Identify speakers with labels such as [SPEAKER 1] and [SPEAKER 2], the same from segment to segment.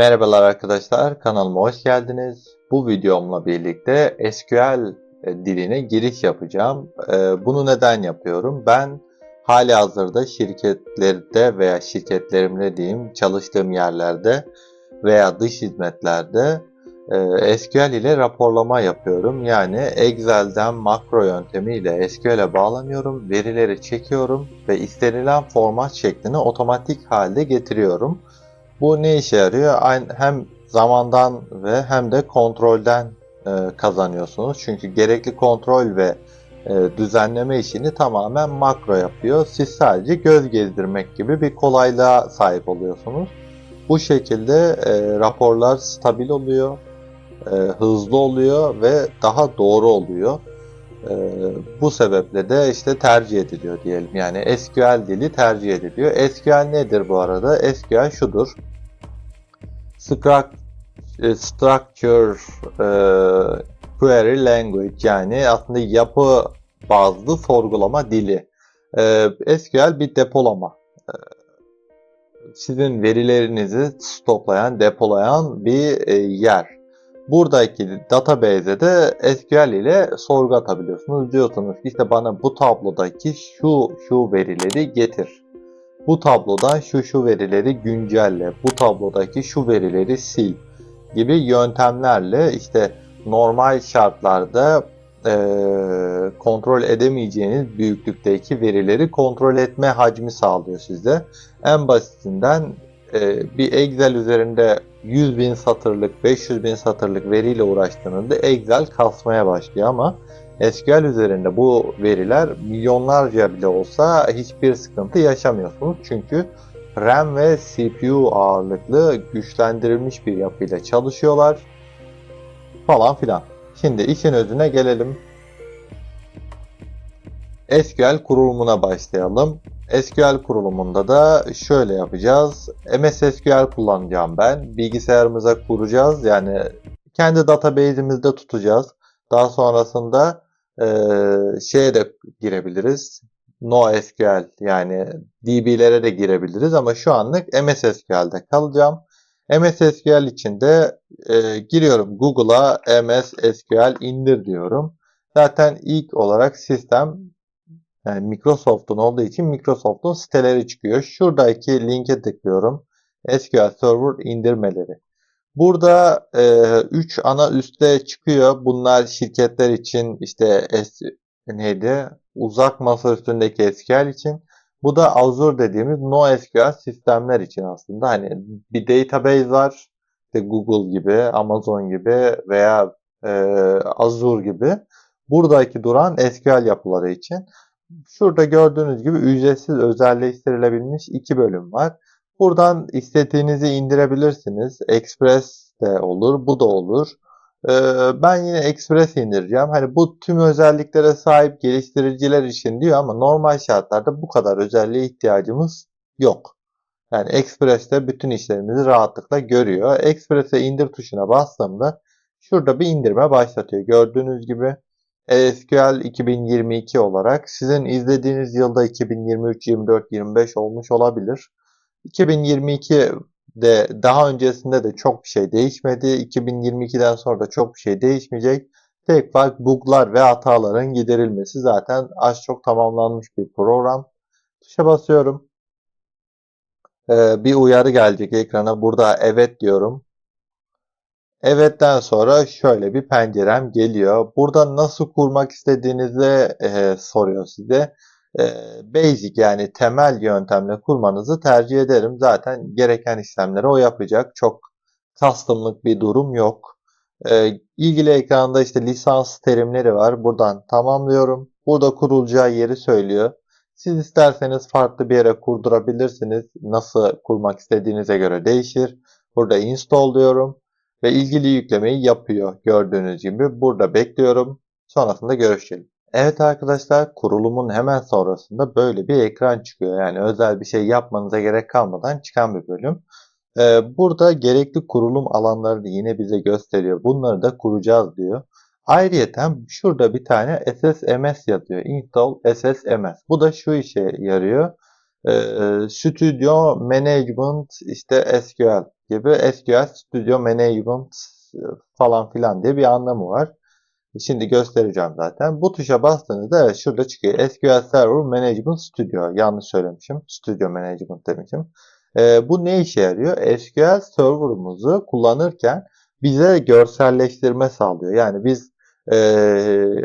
[SPEAKER 1] Merhabalar arkadaşlar, kanalıma hoş geldiniz. Bu videomla birlikte SQL e, diline giriş yapacağım. E, bunu neden yapıyorum? Ben hali hazırda şirketlerde veya şirketlerimde diyeyim çalıştığım yerlerde veya dış hizmetlerde e, SQL ile raporlama yapıyorum. Yani Excel'den makro yöntemiyle SQL'e bağlanıyorum, verileri çekiyorum ve istenilen format şeklini otomatik halde getiriyorum. Bu ne işe yarıyor? Hem zamandan ve hem de kontrolden e, kazanıyorsunuz. Çünkü gerekli kontrol ve e, düzenleme işini tamamen makro yapıyor. Siz sadece göz gezdirmek gibi bir kolaylığa sahip oluyorsunuz. Bu şekilde e, raporlar stabil oluyor, hızlı oluyor ve daha doğru oluyor. bu sebeple de işte tercih ediliyor diyelim. Yani SQL dili tercih ediliyor. SQL nedir bu arada? SQL şudur. E, structure e, Query Language yani aslında yapı bazlı sorgulama dili. E, SQL bir depolama. E, sizin verilerinizi stoklayan, depolayan bir e, yer. Buradaki database'e de SQL ile sorgu atabiliyorsunuz. Diyorsunuz ki işte bana bu tablodaki şu şu verileri getir. Bu tablodan şu şu verileri güncelle, bu tablodaki şu verileri sil gibi yöntemlerle işte normal şartlarda e, kontrol edemeyeceğiniz büyüklükteki verileri kontrol etme hacmi sağlıyor size. En basitinden e, bir Excel üzerinde 100 bin satırlık, 500 bin satırlık veriyle uğraştığınızda Excel kasmaya başlıyor ama SQL üzerinde bu veriler milyonlarca bile olsa hiçbir sıkıntı yaşamıyorsunuz. Çünkü RAM ve CPU ağırlıklı güçlendirilmiş bir yapıyla çalışıyorlar falan filan. Şimdi işin özüne gelelim. SQL kurulumuna başlayalım. SQL kurulumunda da şöyle yapacağız. MS SQL kullanacağım ben. Bilgisayarımıza kuracağız. Yani kendi database'imizde tutacağız. Daha sonrasında ee, şeye de girebiliriz. NoSQL yani DB'lere de girebiliriz ama şu anlık MS SQL'de kalacağım. MS SQL için de e, giriyorum Google'a MS SQL indir diyorum. Zaten ilk olarak sistem yani Microsoft'un olduğu için Microsoft'un siteleri çıkıyor. Şuradaki linke tıklıyorum. SQL Server indirmeleri. Burada 3 e, ana üste çıkıyor. Bunlar şirketler için işte es, neydi? Uzak masa üstündeki SQL için. Bu da Azure dediğimiz NoSQL sistemler için aslında. Hani bir database var. İşte Google gibi, Amazon gibi veya e, Azure gibi. Buradaki duran SQL yapıları için. Şurada gördüğünüz gibi ücretsiz özelleştirilebilmiş iki bölüm var. Buradan istediğinizi indirebilirsiniz. Express de olur, bu da olur. Ee, ben yine Express indireceğim. Hani bu tüm özelliklere sahip geliştiriciler için diyor ama normal şartlarda bu kadar özelliğe ihtiyacımız yok. Yani Express'te bütün işlerimizi rahatlıkla görüyor. Express'e indir tuşuna bastığımda şurada bir indirme başlatıyor. Gördüğünüz gibi SQL 2022 olarak sizin izlediğiniz yılda 2023, 24, 25 olmuş olabilir. 2022'de daha öncesinde de çok bir şey değişmedi. 2022'den sonra da çok bir şey değişmeyecek. Tek fark buglar ve hataların giderilmesi zaten az çok tamamlanmış bir program. Tuşa basıyorum. Ee, bir uyarı gelecek ekrana. Burada evet diyorum. Evet'ten sonra şöyle bir pencerem geliyor. Burada nasıl kurmak istediğinizi e, soruyor size. Ee, basic yani temel yöntemle kurmanızı tercih ederim. Zaten gereken işlemleri o yapacak. Çok custom'lık bir durum yok. Ee, ilgili ekranda işte lisans terimleri var. Buradan tamamlıyorum. Burada kurulacağı yeri söylüyor. Siz isterseniz farklı bir yere kurdurabilirsiniz. Nasıl kurmak istediğinize göre değişir. Burada install diyorum ve ilgili yüklemeyi yapıyor. Gördüğünüz gibi burada bekliyorum. Sonrasında görüşelim. Evet arkadaşlar kurulumun hemen sonrasında böyle bir ekran çıkıyor. Yani özel bir şey yapmanıza gerek kalmadan çıkan bir bölüm. Ee, burada gerekli kurulum alanlarını yine bize gösteriyor. Bunları da kuracağız diyor. Ayrıca şurada bir tane SSMS yazıyor. Install SSMS. Bu da şu işe yarıyor. e, Studio Management işte SQL gibi SQL Studio Management falan filan diye bir anlamı var. Şimdi göstereceğim zaten. Bu tuşa bastığınızda evet şurada çıkıyor. SQL Server Management Studio. Yanlış söylemişim. Studio Management demişim. E, bu ne işe yarıyor? SQL Server'ımızı kullanırken bize görselleştirme sağlıyor. Yani biz e,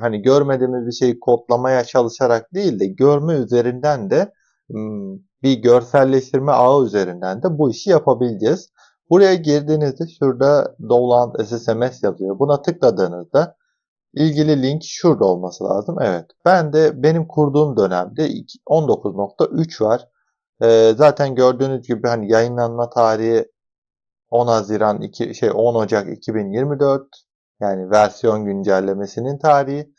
[SPEAKER 1] hani görmediğimiz bir şeyi kodlamaya çalışarak değil de görme üzerinden de hmm, bir görselleştirme ağı üzerinden de bu işi yapabileceğiz. Buraya girdiğinizde şurada Dowland SSMS yazıyor. Buna tıkladığınızda ilgili link şurada olması lazım. Evet. Ben de benim kurduğum dönemde 19.3 var. Ee, zaten gördüğünüz gibi hani yayınlanma tarihi 10 Haziran 2 şey 10 Ocak 2024 yani versiyon güncellemesinin tarihi.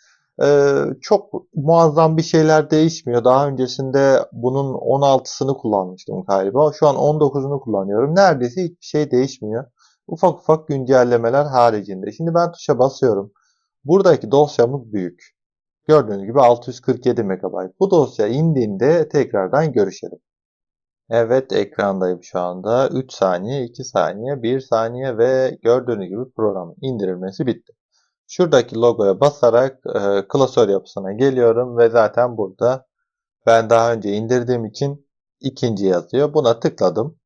[SPEAKER 1] Ee, çok muazzam bir şeyler değişmiyor. Daha öncesinde bunun 16'sını kullanmıştım galiba. Şu an 19'unu kullanıyorum. Neredeyse hiçbir şey değişmiyor. Ufak ufak güncellemeler haricinde. Şimdi ben tuşa basıyorum. Buradaki dosyamız büyük. Gördüğünüz gibi 647 MB. Bu dosya indiğinde tekrardan görüşelim. Evet ekrandayım şu anda. 3 saniye, 2 saniye, 1 saniye ve gördüğünüz gibi programın indirilmesi bitti. Şuradaki logoya basarak e, klasör yapısına geliyorum ve zaten burada ben daha önce indirdiğim için ikinci yazıyor. Buna tıkladım.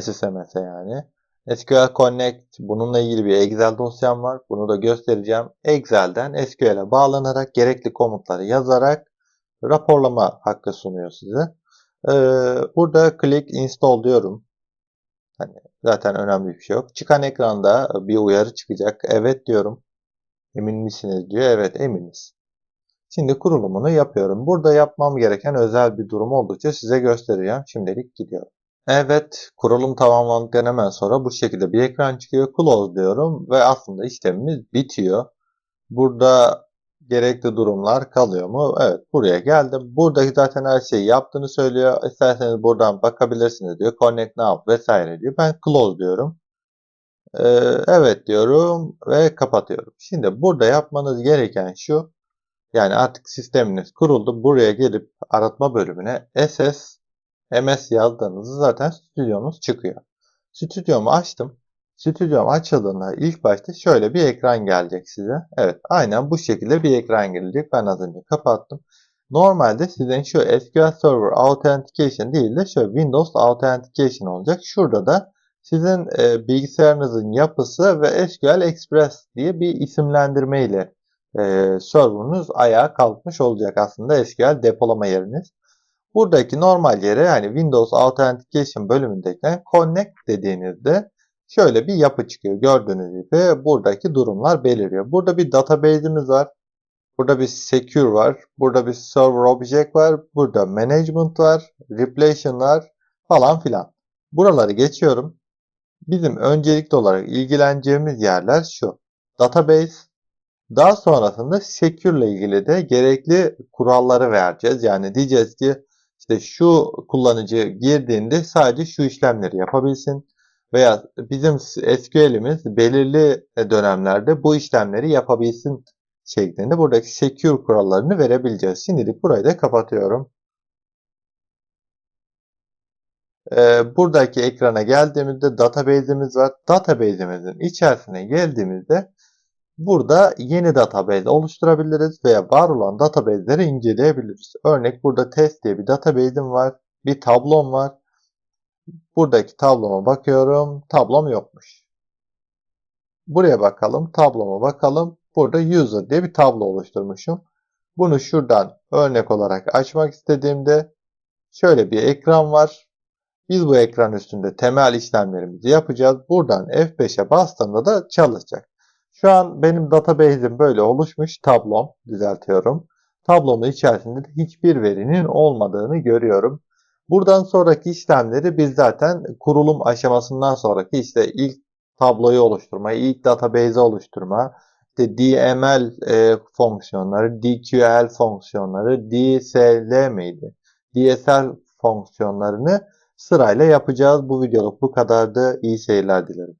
[SPEAKER 1] SSMS yani. SQL Connect bununla ilgili bir Excel dosyam var. Bunu da göstereceğim. Excel'den SQL'e bağlanarak gerekli komutları yazarak raporlama hakkı sunuyor size. Ee, burada click install diyorum. Hani zaten önemli bir şey yok. Çıkan ekranda bir uyarı çıkacak. Evet diyorum. Emin misiniz diyor. Evet eminiz. Şimdi kurulumunu yapıyorum. Burada yapmam gereken özel bir durum oldukça size göstereceğim. Şimdilik gidiyorum. Evet, kurulum tamamlandıktan hemen sonra bu şekilde bir ekran çıkıyor. Close diyorum ve aslında işlemimiz bitiyor. Burada gerekli durumlar kalıyor mu? Evet, buraya geldim. Buradaki zaten her şeyi yaptığını söylüyor. İsterseniz buradan bakabilirsiniz diyor. Connect now vesaire diyor. Ben close diyorum. Ee, evet diyorum ve kapatıyorum. Şimdi burada yapmanız gereken şu. Yani artık sisteminiz kuruldu. Buraya gelip aratma bölümüne SS MS yazdığınızda zaten stüdyomuz çıkıyor. Stüdyomu açtım. Stüdyom açıldığında ilk başta şöyle bir ekran gelecek size. Evet aynen bu şekilde bir ekran gelecek. Ben az önce kapattım. Normalde sizin şu SQL Server Authentication değil de şöyle Windows Authentication olacak. Şurada da sizin e, bilgisayarınızın yapısı ve SQL Express diye bir isimlendirme ile e, server'ınız ayağa kalkmış olacak aslında SQL depolama yeriniz. Buradaki normal yere yani Windows Authentication bölümündeki Connect dediğinizde şöyle bir yapı çıkıyor. Gördüğünüz gibi buradaki durumlar beliriyor. Burada bir database'imiz var. Burada bir secure var. Burada bir server object var. Burada management var. Replation var. Falan filan. Buraları geçiyorum. Bizim öncelikli olarak ilgileneceğimiz yerler şu. Database. Daha sonrasında secure ile ilgili de gerekli kuralları vereceğiz. Yani diyeceğiz ki işte şu kullanıcı girdiğinde sadece şu işlemleri yapabilsin veya bizim SQL'imiz belirli dönemlerde bu işlemleri yapabilsin şeklinde buradaki secure kurallarını verebileceğiz. Şimdilik burayı da kapatıyorum. Ee, buradaki ekrana geldiğimizde database'imiz var. Database'imizin içerisine geldiğimizde burada yeni database oluşturabiliriz veya var olan database'leri inceleyebiliriz. Örnek burada test diye bir database'im var. Bir tablom var. Buradaki tabloma bakıyorum. Tablom yokmuş. Buraya bakalım. Tabloma bakalım. Burada user diye bir tablo oluşturmuşum. Bunu şuradan örnek olarak açmak istediğimde şöyle bir ekran var. Biz bu ekran üstünde temel işlemlerimizi yapacağız. Buradan F5'e bastığımda da çalışacak. Şu an benim database'im böyle oluşmuş. Tablom düzeltiyorum. Tablomun içerisinde de hiçbir verinin olmadığını görüyorum. Buradan sonraki işlemleri biz zaten kurulum aşamasından sonraki işte ilk tabloyu oluşturma, ilk database oluşturma, işte DML e, fonksiyonları, DQL fonksiyonları, DSL miydi? DSL fonksiyonlarını sırayla yapacağız. Bu videoluk bu kadardı. İyi seyirler dilerim.